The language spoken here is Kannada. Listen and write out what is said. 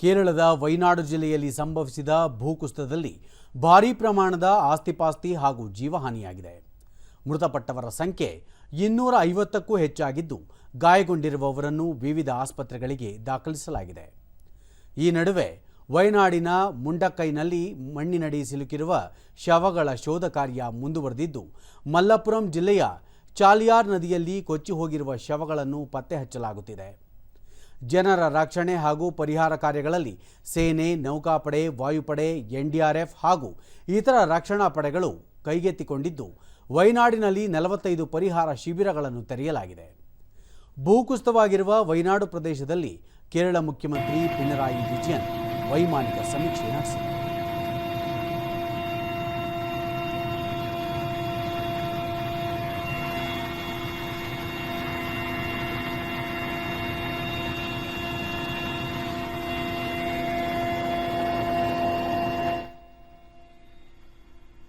ಕೇರಳದ ವೈನಾಡು ಜಿಲ್ಲೆಯಲ್ಲಿ ಸಂಭವಿಸಿದ ಭೂಕುಸಿತದಲ್ಲಿ ಭಾರೀ ಪ್ರಮಾಣದ ಆಸ್ತಿಪಾಸ್ತಿ ಹಾಗೂ ಜೀವಹಾನಿಯಾಗಿದೆ. ಮೃತಪಟ್ಟವರ ಸಂಖ್ಯೆ ಇನ್ನೂರ ಐವತ್ತಕ್ಕೂ ಹೆಚ್ಚಾಗಿದ್ದು, ಗಾಯಗೊಂಡಿರುವವರನ್ನು ವಿವಿಧ ಆಸ್ಪತ್ರೆಗಳಿಗೆ ದಾಖಲಿಸಲಾಗಿದೆ. ಈ ನಡುವೆ ವಯನಾಡಿನ ಮುಂಡಕ್ಕೈನಲ್ಲಿ ಮಣ್ಣಿನಡಿ ಸಿಲುಕಿರುವ ಶವಗಳ ಶೋಧ ಕಾರ್ಯ ಮುಂದುವರೆದಿದ್ದು, ಮಲ್ಲಪುರಂ ಜಿಲ್ಲೆಯ ಚಾಲಿಯಾರ್ ನದಿಯಲ್ಲಿ ಕೊಚ್ಚಿ ಹೋಗಿರುವ ಶವಗಳನ್ನು ಪತ್ತೆ ಹಚ್ಚಲಾಗುತ್ತಿದೆ ಜನರ ರಕ್ಷಣೆ ಹಾಗೂ ಪರಿಹಾರ ಕಾರ್ಯಗಳಲ್ಲಿ ಸೇನೆ, ನೌಕಾಪಡೆ, ವಾಯುಪಡೆ, ಎನ್ಡಿಆರ್ಎಫ್ ಹಾಗೂ ಇತರ ರಕ್ಷಣಾ ಪಡೆಗಳು ಕೈಗೆತ್ತಿಕೊಂಡಿದ್ದು, ವೈನಾಡಿನಲ್ಲಿ ನಲವತ್ತೈದು ಪರಿಹಾರ ಶಿಬಿರಗಳನ್ನು ತೆರೆಯಲಾಗಿದೆ. ಭೂಕುಸಿತವಾಗಿರುವ ವೈನಾಡು ಪ್ರದೇಶದಲ್ಲಿ ಕೇರಳ ಮುಖ್ಯಮಂತ್ರಿ ಪಿಣರಾಯಿ ವಿಜಯನ್ ವೈಮಾನಿಕ ಸಮೀಕ್ಷೆ ನಡೆಸಿದರು.